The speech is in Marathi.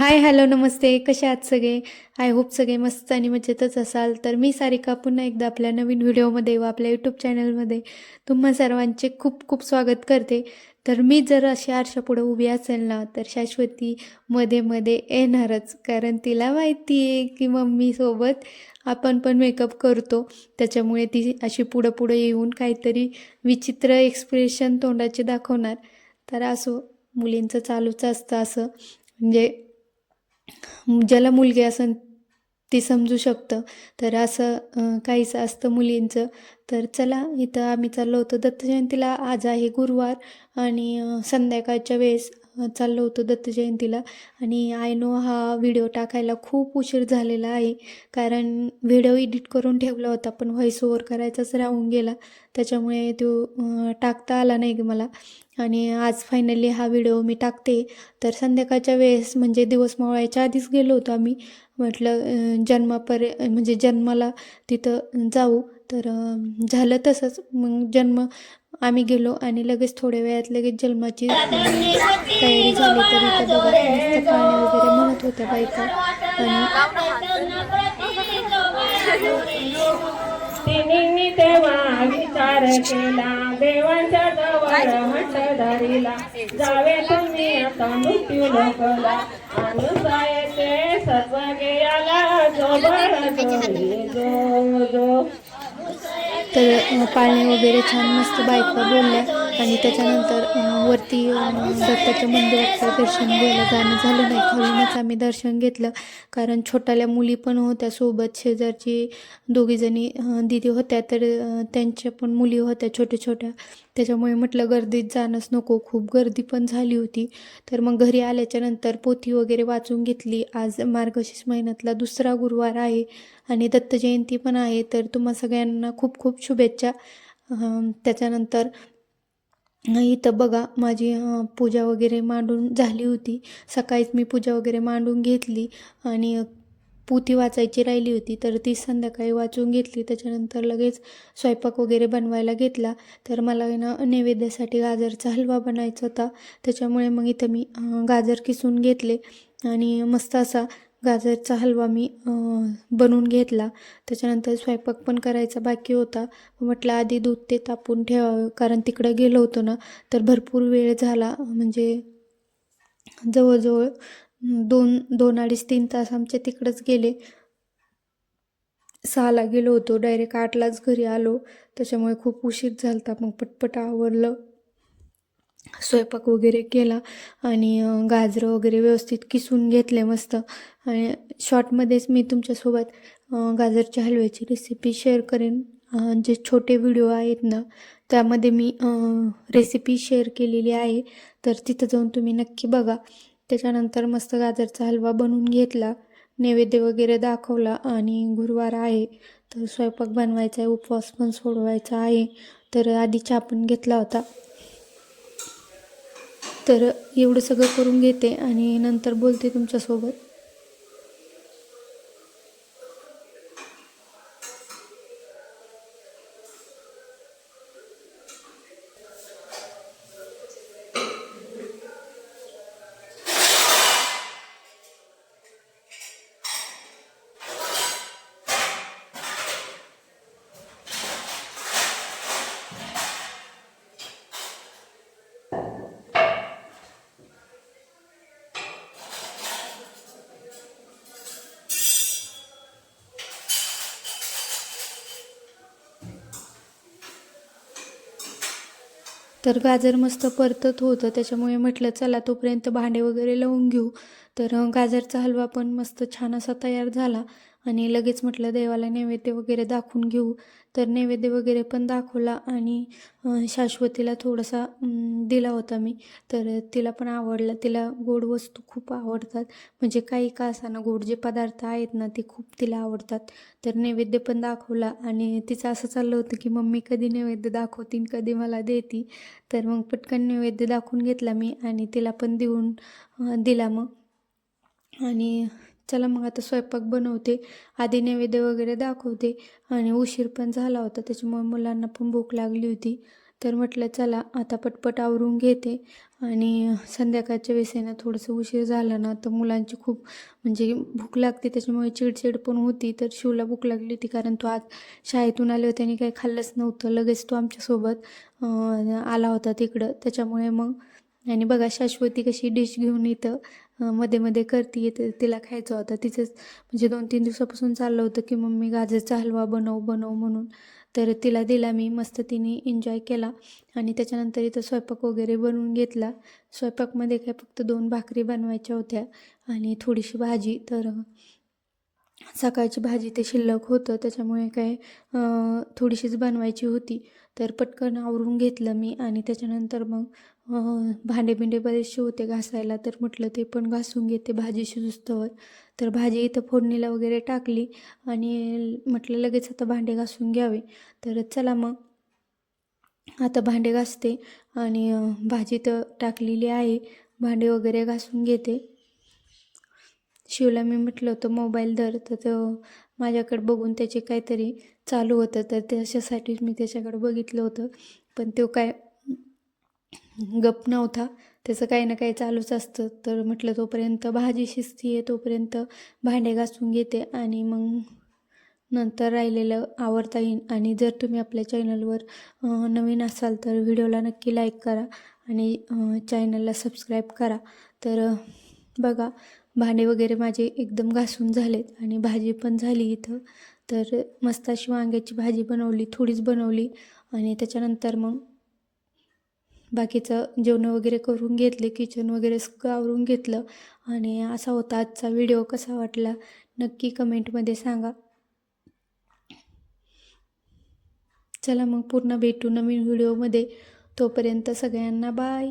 हाय हॅलो नमस्ते. कसे आहात सगळे? आय होप सगळे मस्त आणि मजेतच असाल. तर मी सारिका. पुन्हा एकदा आपल्या नवीन व्हिडिओमध्ये व आपल्या यूट्यूब चॅनलमध्ये तुम्हा सर्वांचे खूप खूप स्वागत करते. तर मी जर अशी आरशापुढं उभी असेल ना तर शाश्वती मध्ये मध्ये येणारच. कारण तिला माहिती आहे की मम्मीसोबत आपण पण मेकअप करतो. त्याच्यामुळे ती अशी पुढं पुढं येऊन काहीतरी विचित्र एक्सप्रेशन तोंडाचे दाखवणार. तर असो मुलींचं चालूच असतं असं. म्हणजे ज्याला मुलगी असन ती समजू शकतं. तर असं काहीच असतं मुलींचं. तर चला इथं आम्ही चाललो होतो. दत्तजयंतीला आज आहे गुरुवार आणि संध्याकाळच्या वेळेस चाललो होतो दत्तजयंतीला आणि आय नो हा व्हिडिओ टाकायला खूप उशीर झालेला आहे. कारण व्हिडिओ एडिट करून ठेवला होता पण व्हॉईस ओव्हर करायचाच राहून गेला. त्याच्यामुळे तो टाकता आला नाही ग मला. आणि आज फायनली हा व्हिडिओ मी टाकते. तर संध्याकाळच्या वेळेस म्हणजे दिवस मावळायच्या आधीच गेलो होतो आम्ही. म्हटलं जन्मापर्य म्हणजे जन्माला तिथं जाऊ. तर झालं तसंच. मग जन्म आम्ही गेलो आणि लगेच थोड्या वेळात लगेच जन्माची तयारी झाली. तर इथं बघा मस्त पाळणे वगैरे म्हणत होत्या बायका. आणि तेव्हा विचार केला. देवांच्या जवळ हट धरिला जावे तुम्ही आता मृत्यू लोकला. अनुसायचे सर्व गेला जो जो जो. तर पाळणे वगैरे छान मस्त बायका बोलल्या. आणि त्याच्यानंतर वरती दत्ताच्या मंदिराचं दर्शन घ्यायला जाणं झालं नाही. खालूनच आम्ही दर्शन घेतलं. कारण छोट्याल्या मुली पण होत्या सोबत. शेजारची दोघीजणी दिदी होत्या. तर त्यांच्या पण मुली होत्या छोट्या छोट्या. त्याच्यामुळे म्हटलं गर्दीत जाणंच नको. खूप गर्दी पण झाली होती. तर मग घरी आल्याच्यानंतर पोथी वगैरे वाचून घेतली. आज मार्गशीर्ष महिन्यातला दुसरा गुरुवार आहे आणि दत्त जयंती पण आहे. तर तुम्हा सगळ्यांना खूप खूप शुभेच्छा. त्याच्यानंतर इथं बघा माझी पूजा वगैरे मांडून झाली होती. सकाळीच मी पूजा वगैरे मांडून घेतली आणि पोथी वाचायची राहिली होती. तर ती संध्याकाळी वाचून घेतली. त्याच्यानंतर लगेच स्वयंपाक वगैरे बनवायला घेतला. तर मला आहे ना नैवेद्यासाठी गाजरचा हलवा बनायचा होता. त्याच्यामुळे मग इथं मी गाजर किसून घेतले. आणि मस्त असा गाजरचा हलवा मी बनवून घेतला. त्याच्यानंतर स्वयंपाक पण करायचा बाकी होता. म्हटलं आधी दूध ते तापून ठेवावं कारण तिकडं गेलो होतो ना तर भरपूर वेळ झाला. म्हणजे जवळजवळ दोन दोन अडीच तीन तास आमचे तिकडंच गेले. सहाला गेलो होतो. डायरेक्ट आठलाच घरी आलो. त्याच्यामुळे खूप उशीर झाला होता मग पटपट आवरलं. स्वयंपाक वगैरे केला आणि गाजरं वगैरे व्यवस्थित किसून घेतले मस्त. आणि शॉर्टमध्येच मी तुमच्यासोबत गाजरच्या हलव्याची रेसिपी शेअर करेन. जे छोटे व्हिडिओ आहेत ना त्यामध्ये मी रेसिपी शेअर केलेली आहे. तर तिथं जाऊन तुम्ही नक्की बघा. त्याच्यानंतर मस्त गाजरचा हलवा बनवून घेतला. नैवेद्य वगैरे दाखवला आणि गुरुवार आहे. तर स्वयंपाक बनवायचा आहे उपवास पण सोडवायचा आहे. तर आधी चहा पण घेतला होता. तर एवढं सगळं करून घेते आणि नंतर बोलते तुमच्यासोबत. तर गाजर मस्त परतत होतं. त्याच्यामुळे म्हटलं चला तोपर्यंत भांडे वगैरे लावून घेऊ. तर गाजरचा हलवा पण मस्त छान असा तयार झाला. आणि लगेच म्हटलं देवाला नैवेद्य वगैरे दाखवून घेऊ. तर नैवेद्य वगैरे पण दाखवला आणि शाश्वतीला थोडासा दिला होता मी. तर तिला पण आवडला. तिला गोड वस्तू खूप आवडतात. म्हणजे काही का असाना गोड जे पदार्थ आहेत ना ते खूप तिला आवडतात. तर नैवेद्य पण दाखवला आणि तिचं असं चाललं होतं की मम्मी कधी नैवेद्य दाखवतीन कधी मला देती. तर मग पटकन नैवेद्य दाखवून घेतला मी आणि तिला पण देऊन दिला मग. आणि चला मग आता स्वयंपाक बनवते. आधी नैवेद्य वगैरे दाखवते आणि उशीर पण झाला होता त्याच्यामुळे मुलांना पण भूक लागली होती. तर म्हटलं चला आता पटपट आवरून घेते. आणि संध्याकाळच्या वेळेस आहे ना थोडंसं उशीर झाला ना तर मुलांची खूप म्हणजे भूक लागते त्याच्यामुळे चिडचिड पण होती. तर शिवला भूक लागली होती कारण तो आज शाळेतून आले होते आणि काही खाल्लंच नव्हतं. लगेच तो आमच्यासोबत आला होता तिकडं. त्याच्यामुळे मग आणि बघा शाश्वती कशी डिश घेऊन इथं मध्ये मध्ये करते येते तिला खायचं होतं. तिचंच म्हणजे दोन तीन दिवसापासून चाललं होतं की मम्मी गाजरचा हलवा बनव बनव म्हणून. तर तिला दिला मी मस्त तिने एन्जॉय केला. आणि त्याच्यानंतर इथं स्वयंपाक वगैरे बनवून घेतला. स्वयंपाकमध्ये काय फक्त दोन भाकरी बनवायच्या होत्या आणि थोडीशी भाजी. तर सकाळची भाजी ते शिल्लक होतं. त्याच्यामुळे काय थोडीशीच बनवायची होती. तर पटकन आवरून घेतलं मी आणि त्याच्यानंतर मग भांडे बिंडे बरेचसे होते घासायला. तर म्हटलं ते पण घासून घेते भाजी शिजस्तवर तर भाजी इथं फोडणीला वगैरे टाकली आणि म्हटलं लगेच आता भांडे घासून घ्यावे. तर चला मग. आता भांडे घासते आणि भाजी तर टाकलेली आहे. भांडे वगैरे घासून घेते. शिवला मी म्हटलं होतं मोबाईल धर. तर माझ्याकडे बघून त्याचे काहीतरी चालू होतं तर त्याच्यासाठीच मी त्याच्याकडे बघितलं होतं. पण तो काय गप नव्हता. त्याचं काही ना काही चालूच असतं. तर म्हटलं तोपर्यंत भाजी शिजती आहे तोपर्यंत भांडे घासून घेते आणि मग नंतर राहिलेलं आवडता येईल आणि जर तुम्ही आपल्या चॅनलवर नवीन असाल तर व्हिडिओला नक्की लाईक करा आणि चॅनलला सबस्क्राईब करा. तर बघा भांडे वगैरे माझे एकदम घासून झालेत आणि भाजी पण झाली इथं. तर मस्त अशी वांग्याची भाजी बनवली थोडीच बनवली आणि त्याच्यानंतर मग बाकीचं जेवणं वगैरे करून घेतले किचन वगैरे सगळं आवरून घेतलं आणि असा होता आजचा व्हिडिओ. कसा वाटला नक्की कमेंटमध्ये सांगा. चला मग पूर्ण भेटू नवीन व्हिडिओमध्ये. तोपर्यंत सगळ्यांना बाय